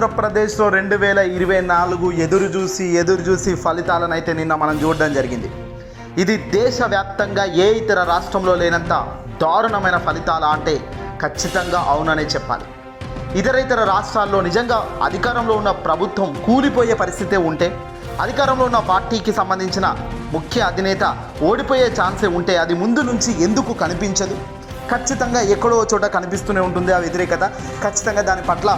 ఆంధ్రప్రదేశ్లో రెండు వేల ఇరవై నాలుగు ఎదురు చూసి ఎదురు చూసి ఫలితాలను అయితే నిన్న మనం చూడడం జరిగింది. ఇది దేశవ్యాప్తంగా ఏ ఇతర రాష్ట్రంలో లేనంత దారుణమైన ఫలితాల అంటే ఖచ్చితంగా అవుననే చెప్పాలి. ఇతర ఇతర రాష్ట్రాల్లో నిజంగా అధికారంలో ఉన్న ప్రభుత్వం కూలిపోయే పరిస్థితే ఉంటే అధికారంలో ఉన్న పార్టీకి సంబంధించిన ముఖ్య అధినేత ఓడిపోయే ఛాన్సే ఉంటే అది ముందు నుంచి ఎందుకు కనిపించదు? ఖచ్చితంగా ఎక్కడో చోట కనిపిస్తూనే ఉంటుంది ఆ వ్యతిరేకత. ఖచ్చితంగా దాని పట్ల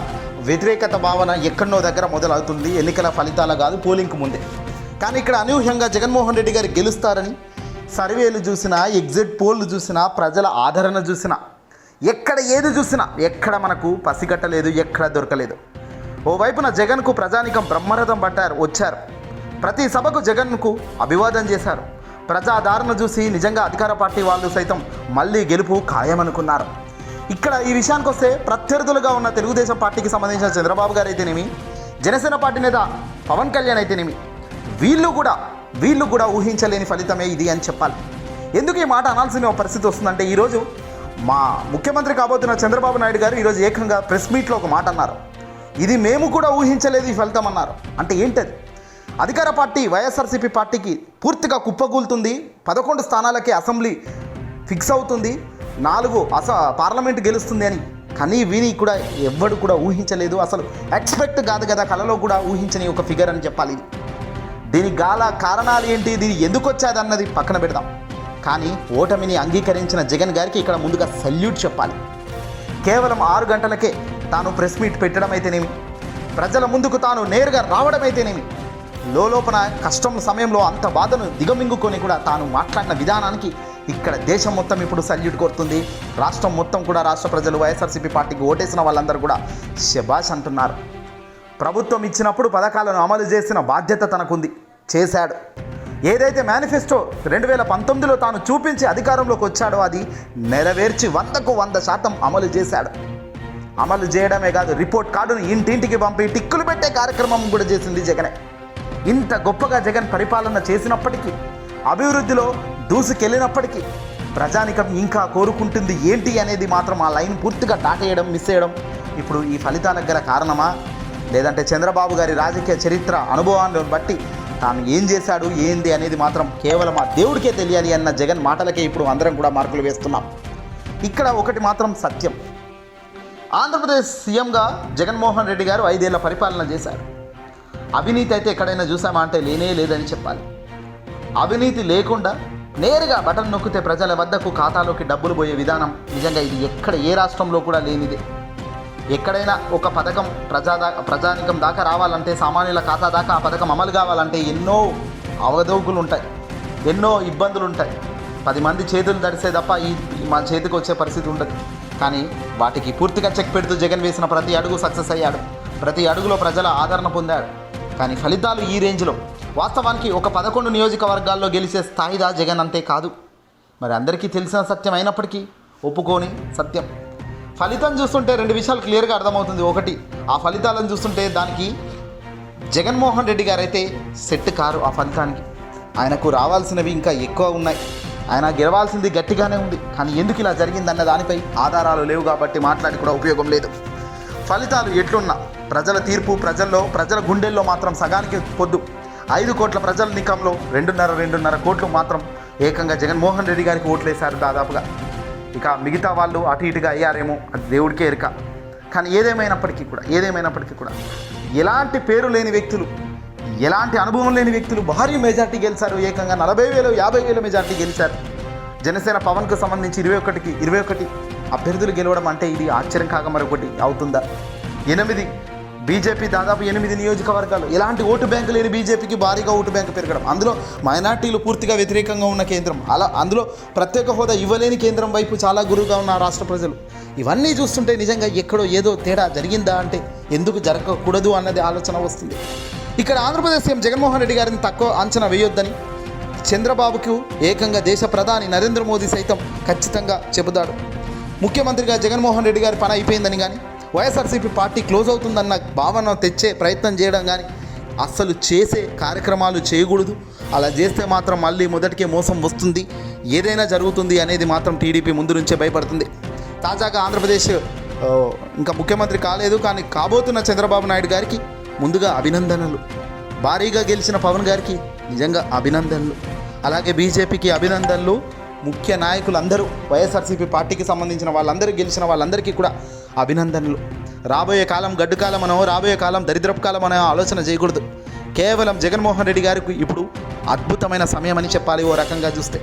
వ్యతిరేకత భావన ఎక్కడో దగ్గర మొదలవుతుంది. ఎన్నికల ఫలితాల కాదు పోలింగ్కు ముందే. కానీ ఇక్కడ అనూహ్యంగా జగన్మోహన్ రెడ్డి గారు గెలుస్తారని సర్వేలు చూసినా ఎగ్జిట్ పోల్లు చూసినా ప్రజల ఆదరణ చూసినా ఎక్కడ ఏది చూసినా ఎక్కడ మనకు పసిగట్టలేదు ఎక్కడ దొరకలేదు. ఓవైపున జగన్కు ప్రజానికం బ్రహ్మరథం పట్టారు వచ్చారు. ప్రతి సభకు జగన్కు అభివాదం చేశారు. ప్రజాదరణ చూసి నిజంగా అధికార పార్టీ వాళ్ళు సైతం మళ్ళీ గెలుపు ఖాయమనుకున్నారు. ఇక్కడ ఈ విషయానికి వస్తే ప్రత్యర్థులుగా ఉన్న తెలుగుదేశం పార్టీకి సంబంధించిన చంద్రబాబు గారు అయితేనేమి జనసేన పార్టీ నేత పవన్ కళ్యాణ్ అయితేనేమి వీళ్ళు కూడా వీళ్ళు కూడా ఊహించలేని ఫలితమే ఇది అని చెప్పాలి. ఎందుకు ఈ మాట అనాల్సిన పరిస్థితి వస్తుందంటే ఈరోజు మా ముఖ్యమంత్రి కాబోతున్న చంద్రబాబు నాయుడు గారు ఈరోజు ఏకంగా ప్రెస్ మీట్లో ఒక మాట అన్నారు. ఇది మేము కూడా ఊహించలేదు ఈ ఫలితం అన్నారు. అంటే ఏంటది? అధికార పార్టీ వైఎస్ఆర్సీపీ పార్టీకి పూర్తిగా కుప్పగూలుతుంది పదకొండు స్థానాలకే అసెంబ్లీ ఫిక్స్ అవుతుంది నాలుగు అస పార్లమెంట్ గెలుస్తుంది అని. కానీ విని కూడా ఎవ్వడు కూడా ఊహించలేదు. అసలు ఎక్స్పెక్ట్ కాదు కదా కలలో కూడా ఊహించని ఒక ఫిగర్ అని చెప్పాలి దీనికి గాల కారణాలు ఏంటి? దీని ఎందుకు వచ్చాది అన్నది పక్కన పెడదాం. కానీ ఓటమిని అంగీకరించిన జగన్ గారికి ఇక్కడ ముందుగా సల్యూట్ చెప్పాలి. కేవలం ఆరు గంటలకే తాను ప్రెస్ మీట్ పెట్టడం అయితేనేమి ప్రజల ముందుకు తాను నేరుగా రావడం అయితేనేమి లోపల కష్టం సమయంలో అంత బాధను దిగమింగుకొని కూడా తాను మాట్లాడిన విధానానికి ఇక్కడ దేశం మొత్తం ఇప్పుడు సల్యూట్ కొడుతుంది. రాష్ట్రం మొత్తం కూడా రాష్ట్ర ప్రజలు వైఎస్ఆర్సీపీ పార్టీకి ఓటేసిన వాళ్ళందరూ కూడా శబాష్ అంటున్నారు. ప్రభుత్వం ఇచ్చినప్పుడు పథకాలను అమలు చేసిన బాధ్యత తనకుంది. చేశాడు. ఏదైతే మేనిఫెస్టో రెండు వేల పంతొమ్మిదిలో తాను చూపించి అధికారంలోకి వచ్చాడో అది నెరవేర్చి వందకు వంద శాతం అమలు చేశాడు. అమలు చేయడమే కాదు రిపోర్ట్ కార్డును ఇంటింటికి పంపి టిక్కులు పెట్టే కార్యక్రమం కూడా చేసింది జగనే. ఇంత గొప్పగా జగన్ పరిపాలన చేసినప్పటికీ అభివృద్ధిలో దూసుకెళ్ళినప్పటికీ ప్రజానికం ఇంకా కోరుకుంటుంది ఏంటి అనేది మాత్రం ఆ లైన్ పూర్తిగా దాటేయడం మిస్ చేయడం ఇప్పుడు ఈ ఫలితాలకు గల కారణమా? లేదంటే చంద్రబాబు గారి రాజకీయ చరిత్ర అనుభవాన్ని బట్టి తాను ఏం చేశాడు ఏంది అనేది మాత్రం కేవలం ఆ దేవుడికే తెలియాలి అన్న జగన్ మాటలకే ఇప్పుడు అందరం కూడా మార్కులు వేస్తున్నాం. ఇక్కడ ఒకటి మాత్రం సత్యం. ఆంధ్రప్రదేశ్ సీఎంగా జగన్మోహన్ రెడ్డి గారు ఐదేళ్ళ పరిపాలన చేశారు. అవినీతి అయితే ఎక్కడైనా చూసామా అంటే లేనే లేదని చెప్పాలి. అవినీతి లేకుండా నేరుగా బటన్ నొక్కితే ప్రజల వద్దకు ఖాతాలోకి డబ్బులు పోయే విధానం. నిజంగా ఇది ఎక్కడ ఏ రాష్ట్రంలో కూడా లేనిదే. ఎక్కడైనా ఒక పథకం ప్రజా దా ప్రజానికం దాకా రావాలంటే సామాన్యుల ఖాతా దాకా ఆ పథకం అమలు కావాలంటే ఎన్నో అవధోగులు ఉంటాయి ఎన్నో ఇబ్బందులు ఉంటాయి పది మంది చేతులు తడిసే తప్ప ఈ మన చేతికి వచ్చే పరిస్థితి ఉండదు. కానీ వాటికి పూర్తిగా చెక్ పెడుతూ జగన్ వేసిన ప్రతి అడుగు సక్సెస్ అయ్యాడు. ప్రతి అడుగులో ప్రజల ఆదరణ పొందాడు. కానీ ఫలితాలు ఈ రేంజ్లో వాస్తవానికి ఒక పదకొండు నియోజకవర్గాల్లో గెలిచే స్థాయిదా జగన్ అంతే కాదు. మరి అందరికీ తెలిసిన సత్యం అయినప్పటికీ ఒప్పుకోని సత్యం. ఫలితం చూస్తుంటే రెండు విషయాలు క్లియర్గా అర్థమవుతుంది. ఒకటి ఆ ఫలితాలను చూస్తుంటే దానికి జగన్మోహన్ రెడ్డి గారు అయితే సెట్ కారు ఆ ఫలితానికి. ఆయనకు రావాల్సినవి ఇంకా ఎక్కువ ఉన్నాయి. ఆయన గెలవాల్సింది గట్టిగానే ఉంది. కానీ ఎందుకు ఇలా జరిగిందన్న దానిపై ఆధారాలు లేవు కాబట్టి మాట్లాడి కూడా ఉపయోగం లేదు. ఫలితాలు ఎట్లున్నా ప్రజల తీర్పు ప్రజల్లో ప్రజల గుండెల్లో మాత్రం సగానికి పొద్దు. ఐదు కోట్ల ప్రజల నికంలో రెండున్నర రెండున్నర కోట్లు మాత్రం ఏకంగా జగన్మోహన్ రెడ్డి గారికి ఓట్లేశారు దాదాపుగా. ఇక మిగతా వాళ్ళు అటు ఇటుగా అయ్యారేమో అది దేవుడికే ఎరుక. కానీ ఏదేమైనప్పటికీ కూడా ఏదేమైనప్పటికీ కూడా ఎలాంటి పేరు లేని వ్యక్తులు ఎలాంటి అనుభవం లేని వ్యక్తులు భారీ మెజార్టీ గెలిచారు. ఏకంగా నలభై వేలు యాభై వేల మెజార్టీ గెలిచారు. జనసేన పవన్కు సంబంధించి ఇరవై ఒకటికి ఇరవై ఒకటి అభ్యర్థులు గెలవడం అంటే ఇది ఆశ్చర్యం కాక మరొకటి అవుతుందా? ఎనిమిది బీజేపీ దాదాపు ఎనిమిది నియోజకవర్గాలు. ఎలాంటి ఓటు బ్యాంకు లేని బీజేపీకి భారీగా ఓటు బ్యాంకు పెరగడం. అందులో మైనార్టీలు పూర్తిగా వ్యతిరేకంగా ఉన్న కేంద్రం. అలా అందులో ప్రత్యేక హోదా ఇవ్వలేని కేంద్రం వైపు చాలా గురువుగా ఉన్న రాష్ట్ర ప్రజలు. ఇవన్నీ చూస్తుంటే నిజంగా ఎక్కడో ఏదో తేడా జరిగిందా అంటే ఎందుకు జరగకూడదు అన్నది ఆలోచన వస్తుంది. ఇక్కడ ఆంధ్రప్రదేశ్ సీఎం జగన్మోహన్ రెడ్డి గారిని తక్కువ అంచనా వేయొద్దని చంద్రబాబుకు ఏకంగా దేశ ప్రధాని నరేంద్ర మోదీ సైతం ఖచ్చితంగా చెబుతాడు ముఖ్యమంత్రిగా జగన్మోహన్ రెడ్డి గారి పని అయిపోయిందని కానీ వైఎస్ఆర్సీపీ పార్టీ క్లోజ్ అవుతుందన్న భావన తెచ్చే ప్రయత్నం చేయడం కానీ అస్సలు చేసే కార్యక్రమాలు చేయకూడదు. అలా చేస్తే మాత్రం మళ్ళీ మొదటికే మోసం వస్తుంది. ఏదైనా జరుగుతుంది అనేది మాత్రం టీడీపీ ముందు నుంచే భయపడుతుంది. తాజాగా ఆంధ్రప్రదేశ్ ఇంకా ముఖ్యమంత్రి కాలేదు కానీ కాబోతున్న చంద్రబాబు నాయుడు గారికి ముందుగా అభినందనలు. భారీగా గెలిచిన పవన్ గారికి నిజంగా అభినందనలు. అలాగే బీజేపీకి అభినందనలు. ముఖ్య నాయకులందరూ వైఎస్ఆర్సీపీ పార్టీకి సంబంధించిన వాళ్ళందరూ గెలిచిన వాళ్ళందరికీ కూడా అభినందనలు. రాబోయే కాలం గడ్డు కాలం అనో రాబోయే కాలం దరిద్రపు కాలం అనో ఆలోచన చేయకూడదు. కేవలం జగన్మోహన్ రెడ్డి గారికి ఇప్పుడు అద్భుతమైన సమయం అని చెప్పాలి ఓ రకంగా చూస్తే.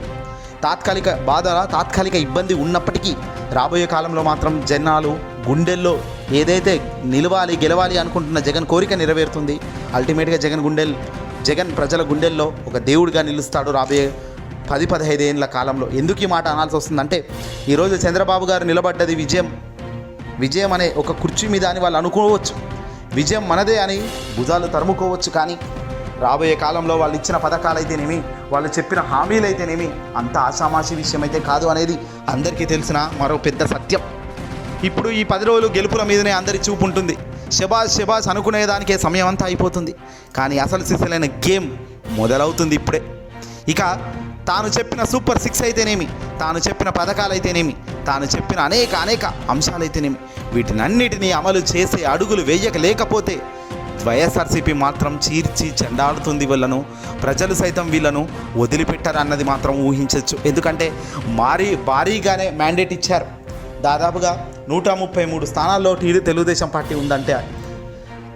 తాత్కాలిక బాధ తాత్కాలిక ఇబ్బంది ఉన్నప్పటికీ రాబోయే కాలంలో మాత్రం జనాలు గుండెల్లో ఏదైతే నిలవాలి గెలవాలి అనుకుంటున్న జగన్ కోరిక నెరవేరుతుంది. అల్టిమేట్గా జగన్ గుండెల్ జగన్ ప్రజల గుండెల్లో ఒక దేవుడిగా నిలుస్తాడు రాబోయే పది పదహైదు ఏళ్ళ కాలంలో. ఎందుకు ఈ మాట అనాల్సి వస్తుందంటే ఈరోజు చంద్రబాబు గారు నిలబడ్డది విజయం. విజయం అనే ఒక కుర్చీ మీద అని వాళ్ళు అనుకోవచ్చు. విజయం మనదే అని భుజాలు తరుముకోవచ్చు కానీ రాబోయే కాలంలో వాళ్ళు ఇచ్చిన పథకాలైతేనేమి వాళ్ళు చెప్పిన హామీలైతేనేమి అంత ఆషామాషి విషయం అయితే కాదు అనేది అందరికీ తెలిసిన మరో పెద్ద సత్యం. ఇప్పుడు ఈ పది రోజులు గెలుపుల మీదనే అందరి చూపు ఉంటుంది. శబాష్ శబాష్ అనుకునేదానికే సమయం అంతా అయిపోతుంది. కానీ అసలు సిసలైన గేమ్ మొదలవుతుంది ఇప్పుడే. ఇక తాను చెప్పిన సూపర్ సిక్స్ అయితేనేమి తాను చెప్పిన పథకాలు అయితేనేమి తాను చెప్పిన అనేక అనేక అంశాలైతేనేమి వీటినన్నిటినీ అమలు చేసే అడుగులు వేయకలేకపోతే వైఎస్ఆర్సీపీ మాత్రం చీర్చి చెండాడుతుంది వీళ్ళను ప్రజలు సైతం వీళ్ళను వదిలిపెట్టారన్నది మాత్రం ఊహించవచ్చు ఎందుకంటే మారీ భారీగానే మ్యాండేట్ ఇచ్చారు. దాదాపుగా నూట ముప్పై మూడు స్థానాల్లో టీడీ తెలుగుదేశం పార్టీ ఉందంటే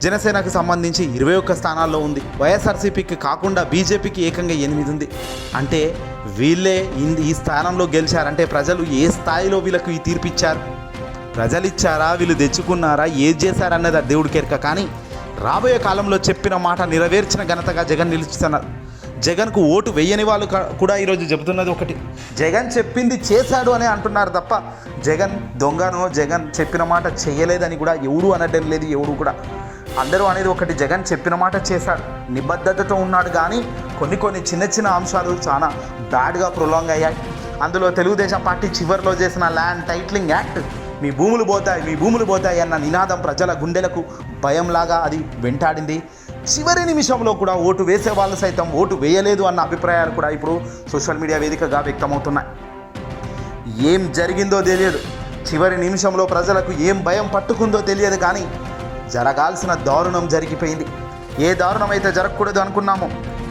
జనసేనకు సంబంధించి ఇరవై ఒక్క స్థానాల్లో ఉంది. వైఎస్ఆర్సీపీకి కాకుండా బీజేపీకి ఏకంగా ఎనిమిది ఉంది. అంటే వీళ్ళే ఈ స్థానంలో గెలిచారంటే ప్రజలు ఏ స్థాయిలో వీళ్ళకు ఈ తీర్పు ఇచ్చారు ప్రజలు ఇచ్చారా వీళ్ళు తెచ్చుకున్నారా? ఏది చేశారన్నది ఆ దేవుడికి ఎరక కానీ రాబోయే కాలంలో చెప్పిన మాట నెరవేర్చిన ఘనతగా జగన్ నిలుస్తున్నారు. జగన్కు ఓటు వేయని వాళ్ళు కూడా ఈరోజు చెబుతున్నది ఒకటి. జగన్ చెప్పింది చేశాడు అని అంటున్నారు తప్ప జగన్ దొంగను జగన్ చెప్పిన మాట చేయలేదని కూడా ఎవడు అనడం లేదు ఎవడు కూడా. అందరూ అనేది ఒకటి జగన్ చెప్పిన మాట చేశాడు. నిబద్ధతతో ఉన్నాడు కానీ కొన్ని కొన్ని చిన్న చిన్న అంశాలు చాలా బ్యాడ్గా ప్రొలాంగ్ అయ్యాయి. అందులో తెలుగుదేశం పార్టీ చివరిలో చేసిన ల్యాండ్ టైట్లింగ్ యాక్ట్ మీ భూములు పోతాయి మీ భూములు పోతాయి అన్న నినాదం ప్రజల గుండెలకు భయంలాగా అది వెంటాడింది. చివరి నిమిషంలో కూడా ఓటు వేసే వాళ్ళు సైతం ఓటు వేయలేదు అన్న అభిప్రాయాలు కూడా ఇప్పుడు సోషల్ మీడియా వేదికగా వ్యక్తమవుతున్నాయి. ఏం జరిగిందో తెలియదు. చివరి నిమిషంలో ప్రజలకు ఏం భయం పట్టుకుందో తెలియదు కానీ జరగాల్సిన దారుణం జరిగిపోయింది. ఏ దారుణం అయితే జరగకూడదు అనుకున్నామో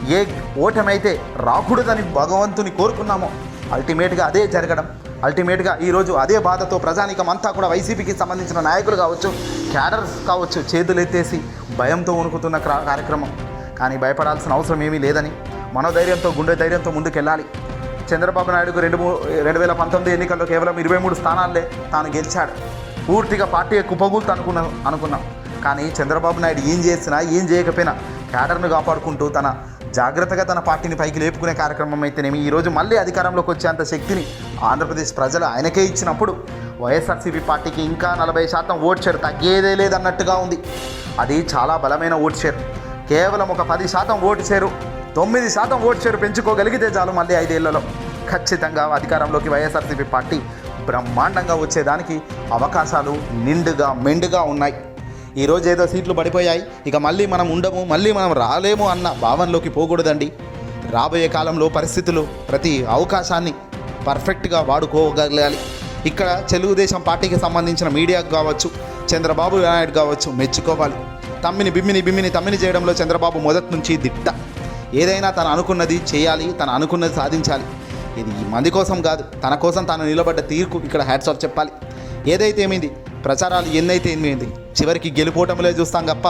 ఏ ఓటమైతే రాకూడదని భగవంతుని కోరుకున్నామో అల్టిమేట్గా అదే జరగడం. అల్టిమేట్గా ఈరోజు అదే బాధతో ప్రజానికం అంతా కూడా వైసీపీకి సంబంధించిన నాయకులు కావచ్చు క్యాడర్స్ కావచ్చు చేతులు ఎత్తేసి భయంతో వణుకుతున్న క్రా- కార్యక్రమం. కానీ భయపడాల్సిన అవసరం ఏమీ లేదని మనోధైర్యంతో గుండె ధైర్యంతో ముందుకెళ్ళాలి. చంద్రబాబు నాయుడుకు రెండు రెండు వేల పంతొమ్మిది ఎన్నికల్లో కేవలం ఇరవై మూడు స్థానాలే తాను గెలిచాడు. పూర్తిగా పార్టీ కుప్పగూలుతూ అనుకున్నాం అనుకున్నాం. కానీ చంద్రబాబు నాయుడు ఏం చేసినా ఏం చేయకపోయినా క్యాడర్ను కాపాడుకుంటూ తన జాగ్రత్తగా తన పార్టీని పైకి లేపుకునే కార్యక్రమం అయితేనేమి ఈరోజు మళ్ళీ అధికారంలోకి వచ్చేంత శక్తిని ఆంధ్రప్రదేశ్ ప్రజలు ఆయనకే ఇచ్చినప్పుడు వైఎస్ఆర్సీపీ పార్టీకి ఇంకా నలభై శాతం ఓట్ షేర్ తగ్గేదే లేదన్నట్టుగా ఉంది. అది చాలా బలమైన ఓట్ షేర్. కేవలం ఒక పది శాతం ఓటు షేరు తొమ్మిది శాతం ఓటు షేరు పెంచుకోగలిగితే చాలు మళ్ళీ ఐదేళ్ళలో. ఖచ్చితంగా అధికారంలోకి వైఎస్ఆర్సీపీ పార్టీ బ్రహ్మాండంగా వచ్చేదానికి అవకాశాలు నిండుగా మెండుగా ఉన్నాయి. ఈరోజు ఏదో సీట్లు పడిపోయాయి. ఇక మళ్ళీ మనం ఉండము మళ్ళీ మనం రాలేము అన్న భావనలోకి పోకూడదండి. రాబోయే కాలంలో పరిస్థితులు ప్రతి అవకాశాన్ని పర్ఫెక్ట్గా వాడుకోగలగాలి. ఇక్కడ తెలుగుదేశం పార్టీకి సంబంధించిన మీడియాకు కావచ్చు చంద్రబాబు నాయుడు కావచ్చు మెచ్చుకోవాలి. తమ్మిని బిమ్మిని బిమ్మిని తమ్మిని చేయడంలో చంద్రబాబు మొదటి నుంచి దిట్ట. ఏదైనా తను అనుకున్నది చేయాలి తను అనుకున్నది సాధించాలి. ఇది ఈ మంది కోసం కాదు తన కోసం తాను నిలబడ్డ తీర్పు ఇక్కడ హ్యాట్స్ ఆఫ్ చెప్పాలి. ఏదైతే ఏమైంది? ప్రచారాలు ఎన్నైతే ఏమైంది చివరికి గెలుపోవటంలో చూస్తాం తప్ప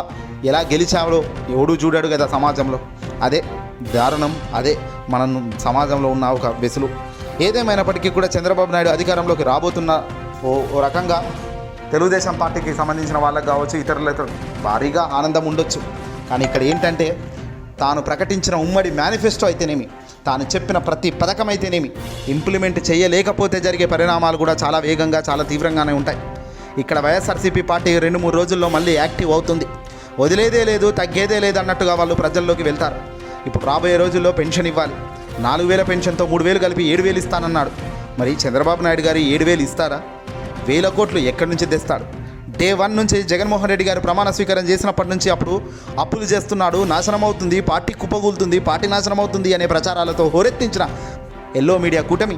ఎలా గెలిచావో ఎవడూ చూడాడు కదా సమాజంలో. అదే దారుణం అదే మనం సమాజంలో ఉన్న ఒక వెసులు. ఏదేమైనప్పటికీ కూడా చంద్రబాబు నాయుడు అధికారంలోకి రాబోతున్న ఓ ఓ రకంగా తెలుగుదేశం పార్టీకి సంబంధించిన వాళ్ళకి కావచ్చు ఇతరులతో భారీగా ఆనందం ఉండొచ్చు. కానీ ఇక్కడ ఏంటంటే తాను ప్రకటించిన ఉమ్మడి మేనిఫెస్టో అయితేనేమి తాను చెప్పిన ప్రతి పథకం అయితేనేమి ఇంప్లిమెంట్ చేయలేకపోతే జరిగే పరిణామాలు కూడా చాలా వేగంగా చాలా తీవ్రంగానే ఉంటాయి. ఇక్కడ వైఎస్ఆర్సీపీ పార్టీ రెండు మూడు రోజుల్లో మళ్ళీ యాక్టివ్ అవుతుంది. వదిలేదే లేదు తగ్గేదే లేదు అన్నట్టుగా వాళ్ళు ప్రజల్లోకి వెళ్తారు. ఇప్పుడు రాబోయే రోజుల్లో పెన్షన్ ఇవ్వాలి. నాలుగు వేల పెన్షన్తో మూడు వేలు కలిపి ఏడు వేలు ఇస్తానన్నాడు. మరి చంద్రబాబు నాయుడు గారు ఏడు వేలు ఇస్తారా? వేల కోట్లు ఎక్కడి నుంచి తెస్తాడు? డే వన్ నుంచి జగన్మోహన్ రెడ్డి గారు ప్రమాణ స్వీకారం చేసినప్పటి నుంచి అప్పుడు అప్పులు చేస్తున్నాడు నాశనం అవుతుంది పార్టీ కుప్పగూలుతుంది పార్టీ నాశనం అవుతుంది అనే ప్రచారాలతో హోరెత్తించిన ఎల్లో మీడియా కూటమి.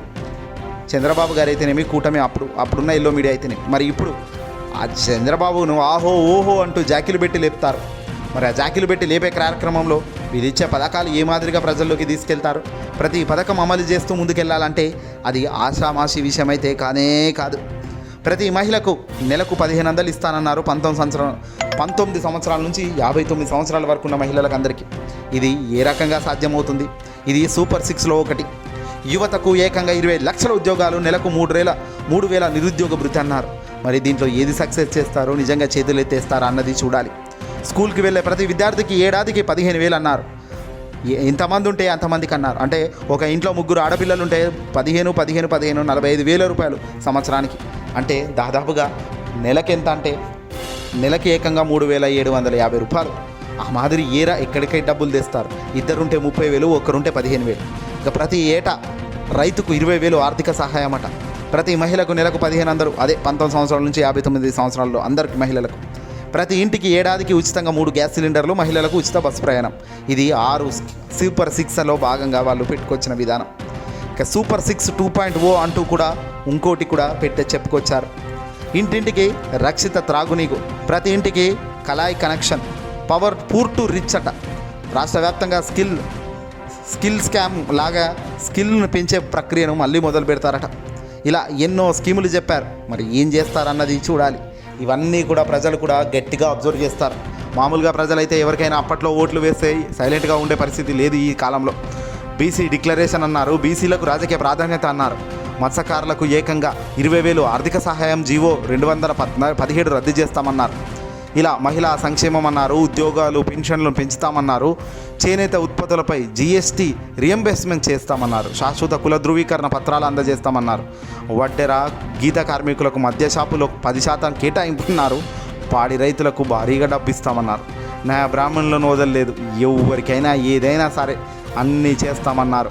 చంద్రబాబు గారు అయితేనేమి కూటమి అప్పుడు అప్పుడున్న ఎల్లో మీడియా అయితేనే మరి ఇప్పుడు ఆ చంద్రబాబును ఆహో ఓహో అంటూ జాకిలు పెట్టి లేపుతారు. మరి ఆ జాకిలు పెట్టి లేపే కార్యక్రమంలో వీరు ఇచ్చే పథకాలు ఏ మాదిరిగా ప్రజల్లోకి తీసుకెళ్తారు? ప్రతి పథకం అమలు చేస్తూ ముందుకెళ్ళాలంటే అది ఆషామాషి విషయం అయితే కానే కాదు. ప్రతి మహిళకు నెలకు పదిహేను వందలు ఇస్తానన్నారు పంతొమ్మిది సంవత్సరం పంతొమ్మిది సంవత్సరాల నుంచి యాభై తొమ్మిది సంవత్సరాల వరకు ఉన్న మహిళలకు అందరికీ. ఇది ఏ రకంగా సాధ్యమవుతుంది? ఇది సూపర్ సిక్స్లో ఒకటి. యువతకు ఏకంగా ఇరవై లక్షల ఉద్యోగాలు నెలకు మూడు వేల మూడు వేల నిరుద్యోగ భృతి అన్నారు. మరి దీంట్లో ఏది సక్సెస్ చేస్తారో నిజంగా చేతులు ఎత్తేస్తారా అన్నది చూడాలి. స్కూల్కి వెళ్ళే ప్రతి విద్యార్థికి ఏడాదికి పదిహేను వేలు అన్నారు. ఎంతమంది ఉంటే అంతమందికి అన్నారు. అంటే ఒక ఇంట్లో ముగ్గురు ఆడపిల్లలు ఉంటే పదిహేను పదిహేను పదిహేను నలభై ఐదు వేల రూపాయలు సంవత్సరానికి. అంటే దాదాపుగా నెలకి ఎంత అంటే నెలకి ఏకంగా మూడు వేల ఏడు వందల యాభై రూపాయలు. ఆ మాదిరి ఏరా ఎక్కడికై డబ్బులు తెస్తారు? ఇద్దరుంటే ముప్పై వేలు ఒక్కరుంటే పదిహేను వేలు. ఇక ప్రతి ఏటా రైతుకు ఇరవై వేలు ఆర్థిక సహాయం అట. ప్రతి మహిళకు నెలకు పదిహేను అందరూ అదే పంతొమ్మిది సంవత్సరాల నుంచి యాభై తొమ్మిది సంవత్సరాల్లో అందరికి మహిళలకు. ప్రతి ఇంటికి ఏడాదికి ఉచితంగా మూడు గ్యాస్ సిలిండర్లు మహిళలకు ఉచిత బస్సు ప్రయాణం. ఇది ఆరు సూపర్ సిక్స్లో భాగంగా వాళ్ళు పెట్టుకొచ్చిన విధానం. ఇక super six two point O అంటూ కూడా ఇంకోటి కూడా పెట్టే చెప్పుకొచ్చారు. ఇంటింటికి రక్షిత త్రాగునీగు ప్రతి ఇంటికి కలాయి connection power poor to rich అట. రాష్ట్ర వ్యాప్తంగా స్కిల్ స్కిల్ స్కామ్ లాగా స్కిల్ను పెంచే ప్రక్రియను మళ్ళీ మొదలు పెడతారట. ఇలా ఎన్నో స్కీములు చెప్పారు. మరి ఏం చేస్తారన్నది చూడాలి. ఇవన్నీ కూడా ప్రజలు కూడా గట్టిగా అబ్జర్వ్ చేస్తారు. మామూలుగా ప్రజలైతే ఎవరికైనా అప్పట్లో ఓట్లు వేస్తే సైలెంట్గా ఉండే పరిస్థితి లేదు ఈ కాలంలో. బీసీ డిక్లరేషన్ అన్నారు. బీసీలకు రాజకీయ ప్రాధాన్యత అన్నారు. మత్స్యకారులకు ఏకంగా ఇరవై వేలు ఆర్థిక సహాయం జీవో రెండు వందల పద్నా పదిహేడు రద్దు చేస్తామన్నారు. ఇలా మహిళా సంక్షేమం అన్నారు ఉద్యోగాలు పెన్షన్లు పెంచుతామన్నారు చేనేత ఉత్పత్తులపై జీఎస్టీ రియంబర్స్మెంట్ చేస్తామన్నారు శాశ్వత కుల ధృవీకరణ పత్రాలు అందజేస్తామన్నారు. వడ్డెర గీత కార్మికులకు మద్య షాపులో పది శాతం కేటాయింపున్నారు పాడి రైతులకు భారీగా డబ్బు ఇస్తామన్నారు న్యాయ బ్రాహ్మణులను వదలలేదు ఎవరికైనా ఏదైనా సరే అన్నీ చేస్తామన్నారు.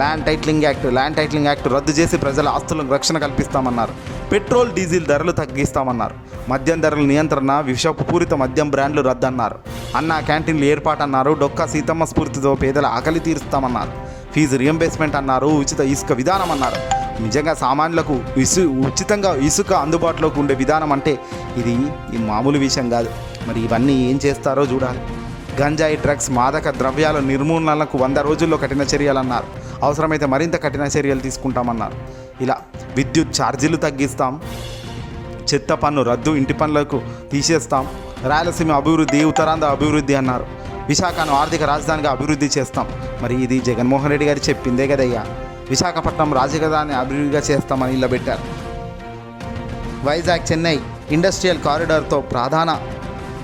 Land titling act land titling act రద్దు చేసి ప్రజల ఆస్తులకు రక్షణ కల్పిస్తామన్నారు. పెట్రోల్ డీజిల్ ధరలు తగ్గిస్తామన్నారు. మద్యం ధరల నియంత్రణ విషపూరిత మద్యం బ్రాండ్లు రద్దన్నారు. అన్న క్యాంటీన్లు ఏర్పాటన్నారు. డొక్కా సీతమ్మ స్ఫూర్తితో పేదల ఆకలి తీరుస్తామన్నారు. ఫీజు రియంబర్స్మెంట్ అన్నారు. ఉచిత ఇసుక విధానం అన్నారు నిజంగా సామాన్యులకు ఇసు ఉచితంగా ఇసుక అందుబాటులోకి ఉండే విధానం అంటే ఇది ఈ మామూలు విషయం కాదు. మరి ఇవన్నీ ఏం చేస్తారో చూడాలి. గంజాయి డ్రగ్స్ మాదక ద్రవ్యాల నిర్మూలనలకు వంద రోజుల్లో కఠిన చర్యలన్నారు. అవసరమైతే మరింత కఠిన చర్యలు తీసుకుంటామన్నారు. ఇలా విద్యుత్ ఛార్జీలు తగ్గిస్తాం. చెత్త పన్ను రద్దు ఇంటి పనులకు తీసేస్తాం. రాయలసీమ అభివృద్ధి ఉత్తరాంధ్ర అభివృద్ధి అన్నారు. విశాఖను ఆర్థిక రాజధానిగా అభివృద్ధి చేస్తాం. మరి ఇది జగన్మోహన్ రెడ్డి గారు చెప్పిందే కదయ్యా. విశాఖపట్నం రాజధాని అభివృద్ధిగా చేస్తామని ఇలా పెట్టారు వైజాగ్ చెన్నై ఇండస్ట్రియల్ కారిడార్తో ప్రధాన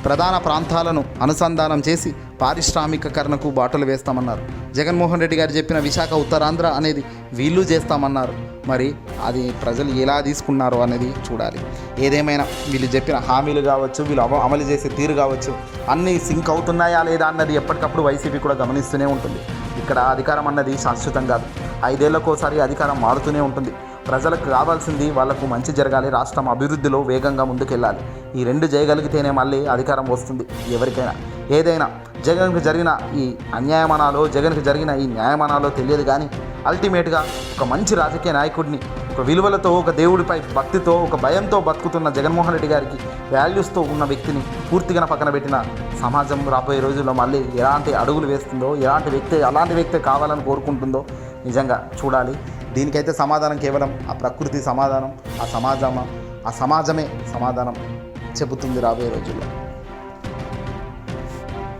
ప్రధాన ప్రాంతాలను అనుసంధానం చేసి పారిశ్రామికీకరణకు బాటలు వేస్తామన్నారు. జగన్మోహన్ రెడ్డి గారు చెప్పిన విశాఖ ఉత్తరాంధ్ర అనేది వీళ్ళు చేస్తామన్నారు. మరి అది ప్రజలు ఎలా తీసుకున్నారు అనేది చూడాలి. ఏదేమైనా వీళ్ళు చెప్పిన హామీలు కావచ్చు వీళ్ళు అమలు చేసే తీరు కావచ్చు అన్నీ సింక్ అవుతున్నాయా లేదా అన్నది ఎప్పటికప్పుడు వైసీపీ కూడా గమనిస్తూనే ఉంటుంది. ఇక్కడ అధికారం అన్నది శాశ్వతం కాదు. ఐదేళ్ళకోసారి అధికారం మారుతూనే ఉంటుంది. ప్రజలకు కావాల్సింది వాళ్ళకు మంచి జరగాలి రాష్ట్రం అభివృద్ధిలో వేగంగా ముందుకెళ్ళాలి. ఈ రెండు చేయగలిగితేనే మళ్ళీ అధికారం వస్తుంది ఎవరికైనా. ఏదైనా జగన్కి జరిగిన ఈ అన్యాయమనాలో జగన్కి జరిగిన ఈ న్యాయమనాలో తెలియదు కానీ అల్టిమేట్గా ఒక మంచి రాజకీయ నాయకుడిని ఒక విలువలతో ఒక దేవుడిపై భక్తితో ఒక భయంతో బతుకుతున్న జగన్మోహన్ రెడ్డి గారికి వాల్యూస్తో ఉన్న వ్యక్తిని పూర్తిగా పక్కన పెట్టిన సమాజం రాబోయే రోజుల్లో మళ్ళీ ఎలాంటి అడుగులు వేస్తుందో ఎలాంటి వ్యక్తి అలాంటి వ్యక్తి కావాలని కోరుకుంటుందో నిజంగా చూడాలి. దీనికైతే సమాధానం కేవలం ఆ ప్రకృతి సమాధానం ఆ సమాజం ఆ సమాజమే సమాధానం చెబుతుంది రాబోయే రోజుల్లో.